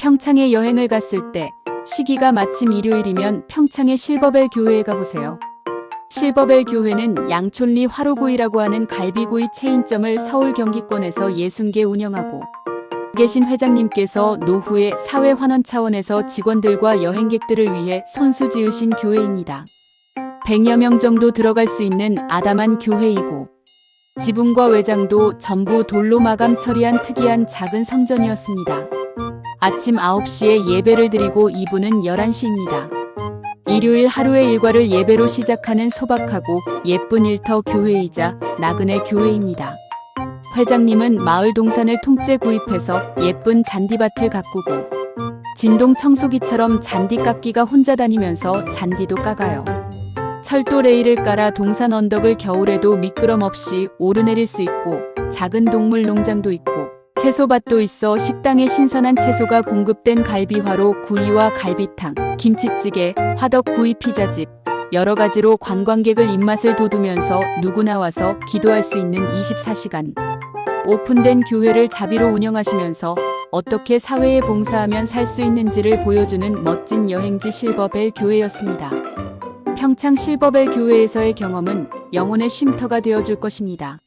평창에 여행을 갔을 때 시기가 마침 일요일이면 평창의 실버벨 교회에 가보세요. 실버벨 교회는 양촌리 화로구이라고 하는 갈비구이 체인점을 서울 경기권에서 60개 운영하고 계신 회장님께서 노후의 사회 환원 차원에서 직원들과 여행객들을 위해 손수 지으신 교회입니다. 100여 명 정도 들어갈 수 있는 아담한 교회이고 지붕과 외장도 전부 돌로 마감 처리한 특이한 작은 성전이었습니다. 아침 9시에 예배를 드리고 2부는 11시입니다. 일요일 하루의 일과를 예배로 시작하는 소박하고 예쁜 일터 교회이자 나그네 교회입니다. 회장님은 마을 동산을 통째 구입해서 예쁜 잔디밭을 가꾸고 진동 청소기처럼 잔디 깎기가 혼자 다니면서 잔디도 깎아요. 철도 레일을 깔아 동산 언덕을 겨울에도 미끄럼 없이 오르내릴 수 있고 작은 동물 농장도 있고 채소밭도 있어 식당에 신선한 채소가 공급된 갈비화로 구이와 갈비탕, 김치찌개, 화덕 구이 피자집 여러 가지로 관광객을 입맛을 돋우면서 누구나 와서 기도할 수 있는 24시간 오픈된 교회를 자비로 운영하시면서 어떻게 사회에 봉사하면 살 수 있는지를 보여주는 멋진 여행지 실버벨 교회였습니다. 평창 실버벨 교회에서의 경험은 영혼의 쉼터가 되어줄 것입니다.